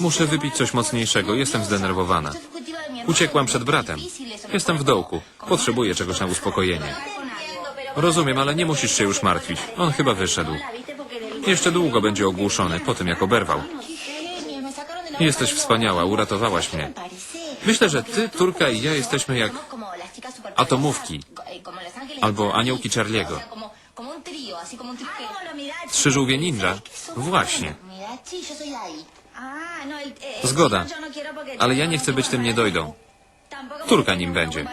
Muszę wypić coś mocniejszego, jestem zdenerwowana. Uciekłam przed bratem. Jestem w dołku. Potrzebuję czegoś na uspokojenie. Rozumiem, ale nie musisz się już martwić. On chyba wyszedł. Jeszcze długo będzie ogłuszony po tym, jak oberwał. Jesteś wspaniała, uratowałaś mnie. Myślę, że ty, Turka i ja jesteśmy jak atomówki albo aniołki Charliego. Trzy żółwie ninja? Właśnie. Zgoda. Ale ja nie chcę być tym niedojdą. Turka nim będzie.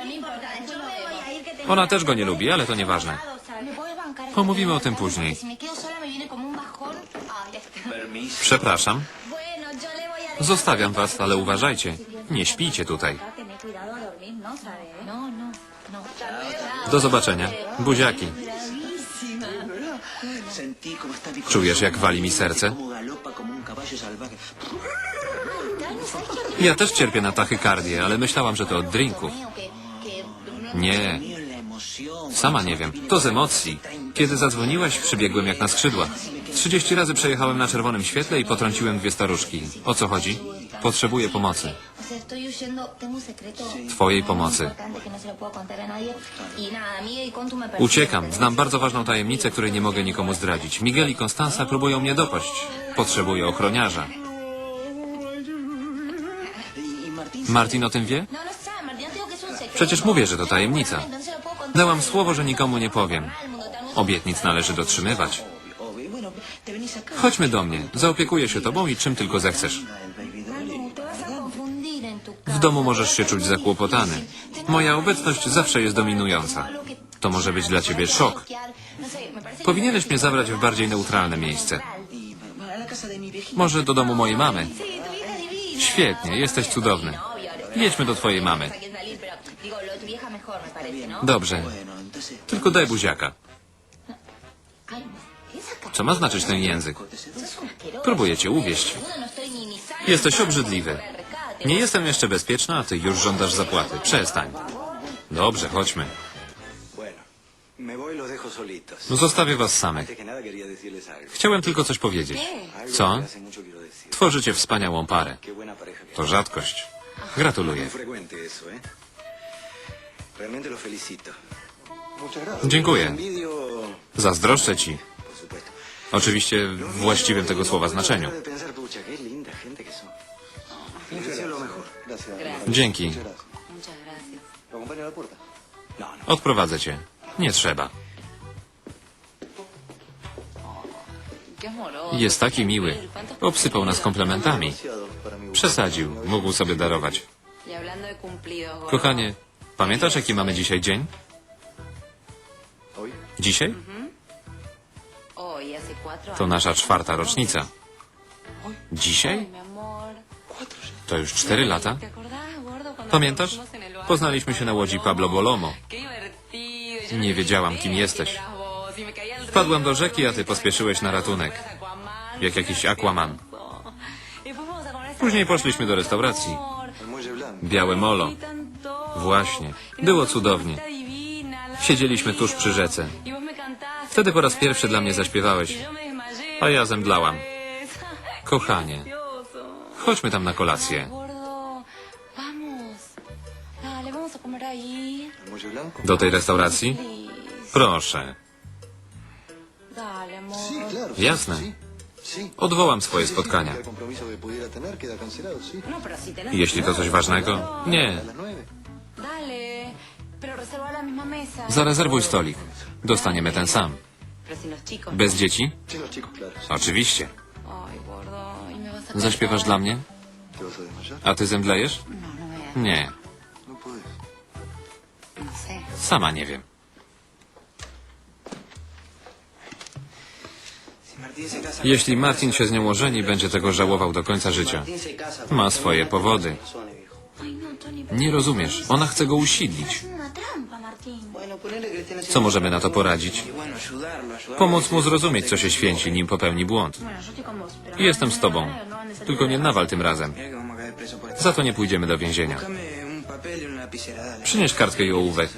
Ona też go nie lubi, ale to nieważne. Pomówimy o tym później. Przepraszam. Zostawiam was, ale uważajcie. Nie śpijcie tutaj. Do zobaczenia. Buziaki. Czujesz, jak wali mi serce? Ja też cierpię na tachykardię, ale myślałam, że to od drinków. Nie. Sama nie wiem. To z emocji. Kiedy zadzwoniłaś, przybiegłem jak na skrzydłach. 30 razy przejechałem na czerwonym świetle i potrąciłem dwie staruszki. O co chodzi? Potrzebuję pomocy. Twojej pomocy. Uciekam. Znam bardzo ważną tajemnicę, której nie mogę nikomu zdradzić. Miguel i Konstansa próbują mnie dopaść. Potrzebuję ochroniarza. Martin o tym wie? Przecież mówię, że to tajemnica. Dałam słowo, że nikomu nie powiem. Obietnic należy dotrzymywać. Chodźmy do mnie. Zaopiekuję się tobą i czym tylko zechcesz. W domu możesz się czuć zakłopotany. Moja obecność zawsze jest dominująca. To może być dla ciebie szok. Powinieneś mnie zabrać w bardziej neutralne miejsce. Może do domu mojej mamy. Świetnie, jesteś cudowny. Jedźmy do twojej mamy. Dobrze. Tylko daj buziaka. Co ma znaczyć ten język? Próbuję cię uwieść. Jesteś obrzydliwy. Nie jestem jeszcze bezpieczna, a ty już żądasz zapłaty. Przestań. Dobrze, chodźmy. No Zostawię was samych. Chciałem tylko coś powiedzieć. Co? Tworzycie wspaniałą parę. To rzadkość. Gratuluję. ¿eh? Dziękuję. Zazdroszczę ci. Oczywiście w właściwym tego słowa znaczeniu. De pensar, pucha, qué linda Jest taki miły. Obsypał nas komplementami. Przesadził. Mógł sobie darować. Kochanie, pamiętasz jaki mamy dzisiaj dzień? Dzisiaj? To nasza czwarta rocznica. Dzisiaj? To już cztery lata? ¿Te acordás, gordo, cuando Pamiętasz? Poznaliśmy się na łodzi Pablo Bolomo. Nie wiedziałam, kim jesteś. Wpadłem do rzeki, a ty pospieszyłeś na ratunek. Jak jakiś Aquaman. Później poszliśmy do restauracji. Białe molo. Właśnie. Było cudownie. Siedzieliśmy tuż przy rzece. Wtedy po raz pierwszy dla mnie zaśpiewałeś. A ja zemdlałam. Kochanie, chodźmy tam na kolację. Do tej restauracji? Proszę. Jasne. Odwołam swoje spotkania. Jeśli to coś ważnego? Nie. Zarezerwuj stolik. Dostaniemy ten sam. Bez dzieci? Oczywiście. Y Zaśpiewasz dla mnie? ¿Te vas a ty zemdlejesz? No, no. Nie. No. Sama nie wiem. Jeśli Martin się z nią ożeni, będzie tego żałował do końca życia. Ma swoje powody. Nie rozumiesz. Ona chce go usidlić. Co możemy na to poradzić? Pomóc mu zrozumieć, co się święci, nim popełni błąd. Jestem z tobą. Tylko nie nawal tym razem. Za to nie pójdziemy do więzienia. Przynieś kartkę i ołówek.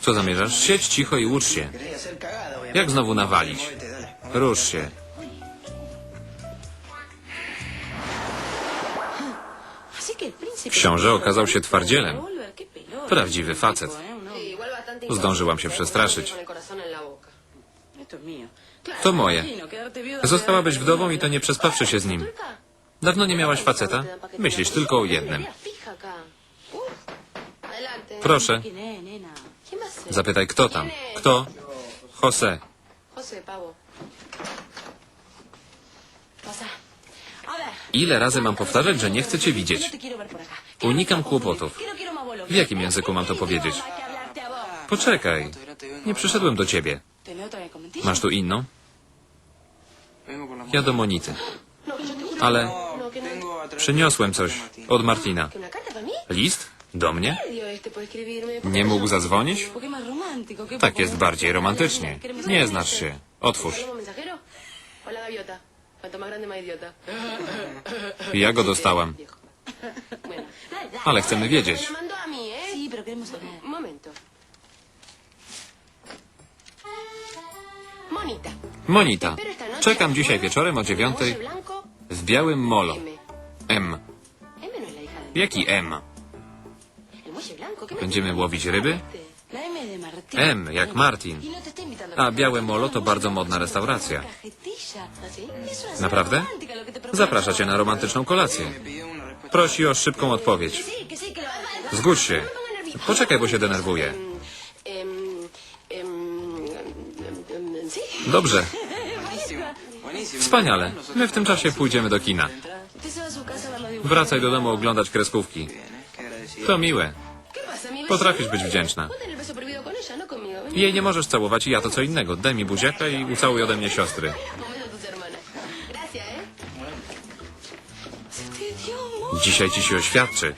Co zamierzasz? Siedź cicho i ucz się. Jak znowu nawalić? Rusz się. Książę okazał się twardzielem. Prawdziwy facet. Zdążyłam się przestraszyć. To moje. Zostałabyś wdową i to nie przespawszy się z nim. Dawno nie miałaś faceta? Myślisz tylko o jednym. Proszę, zapytaj kto tam. Kto? Jose. Ile razy mam powtarzać, że nie chcę cię widzieć? Unikam kłopotów. W jakim języku mam to powiedzieć? Poczekaj. Nie przyszedłem do ciebie. Masz tu inną? Ja do Monity. Ale przyniosłem coś od Martina. List? Do mnie? Nie mógł zadzwonić? Porque es más romántico. ¿Qué Tak jest bardziej romantycznie. Nie znasz się. Otwórz. Ja go dostałam. Bueno. Ale chcemy wiedzieć. ¿eh? Monita. Monita. Czekam dzisiaj wieczorem o dziewiątej w białym molo. M. No. Jaki M? El muelle blanco. ¿qué me Będziemy łowić ryby? M jak Martin. A białe molo to bardzo modna restauracja. Naprawdę? Zaprasza cię na romantyczną kolację. Prosi o szybką odpowiedź. Zgódź się. Poczekaj, bo się denerwuję. Dobrze. Wspaniale. My w tym czasie pójdziemy do kina. Wracaj do domu oglądać kreskówki. To miłe. ¿Qué pasa, mi Potrafisz być wdzięczna. Jej nie możesz całować i ja to co innego. Daj mi buziaka i ucałuj ode mnie siostry. Dzisiaj ci się oświadczy.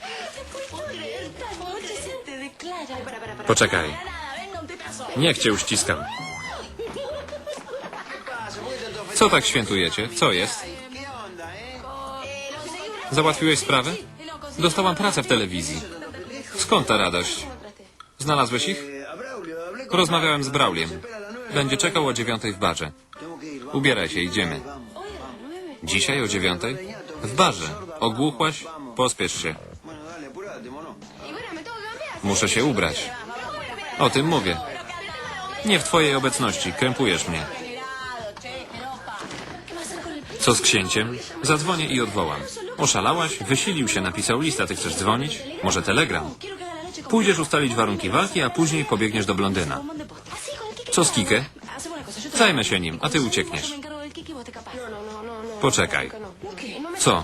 Poczekaj. Niech cię uściskam. Co tak świętujecie? Co jest? Załatwiłeś sprawę? Dostałam pracę w telewizji. Skąd ta radość? Znalazłeś ich? Rozmawiałem z Brauliem. Będzie czekał o dziewiątej w barze. Ubieraj się, idziemy. Dzisiaj o dziewiątej? W barze. Ogłuchłaś? Pospiesz się. Muszę się ubrać. O tym mówię. Nie w twojej obecności. Krępujesz mnie. Co z księciem? Zadzwonię i odwołam. Oszalałaś? Wysilił się, napisał list, a ty chcesz dzwonić? Może telegram? Pójdziesz ustalić warunki walki, a później pobiegniesz do blondyna. Co z Kike? Zajmę się nim, a ty uciekniesz. Poczekaj. Co?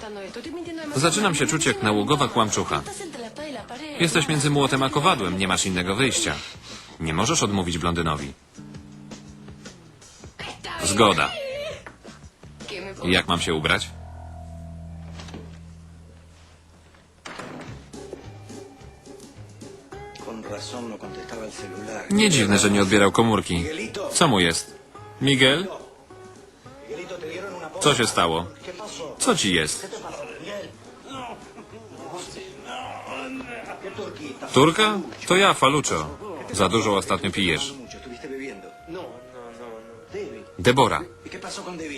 Zaczynam się czuć jak nałogowa kłamczucha. Jesteś między młotem a kowadłem, nie masz innego wyjścia. Nie możesz odmówić blondynowi. Zgoda. Jak mam się ubrać? Nie dziwne, że nie odbierał komórki. Co mu jest? Miguel? Co się stało? Co ci jest? Turka? To ja, Faluczo. Za dużo ostatnio pijesz. Debora,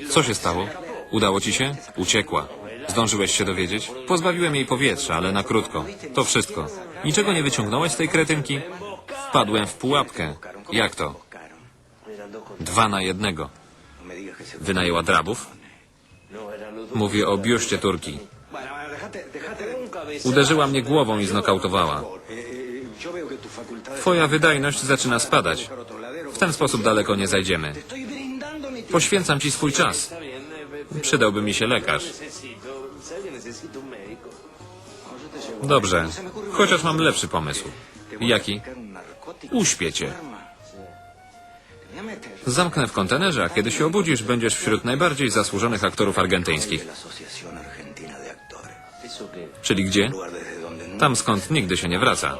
co się stało? Udało ci się? Uciekła. Zdążyłeś się dowiedzieć? Pozbawiłem jej powietrza, ale na krótko. To wszystko. Niczego nie wyciągnąłeś z tej kretynki? Wpadłem w pułapkę. Jak to? Dwa na jednego. Wynajęła drabów? Mówię o biuście Turki. Uderzyła mnie głową i znokautowała. Twoja wydajność zaczyna spadać. W ten sposób daleko nie zajdziemy. Poświęcam ci swój czas. Przydałby mi się lekarz. Dobrze, chociaż mam lepszy pomysł. Jaki? Meter Zamknę w kontenerze, a kiedy się obudzisz, będziesz wśród najbardziej zasłużonych aktorów argentyńskich. Czyli gdzie? Tam skąd nigdy się nie wraca.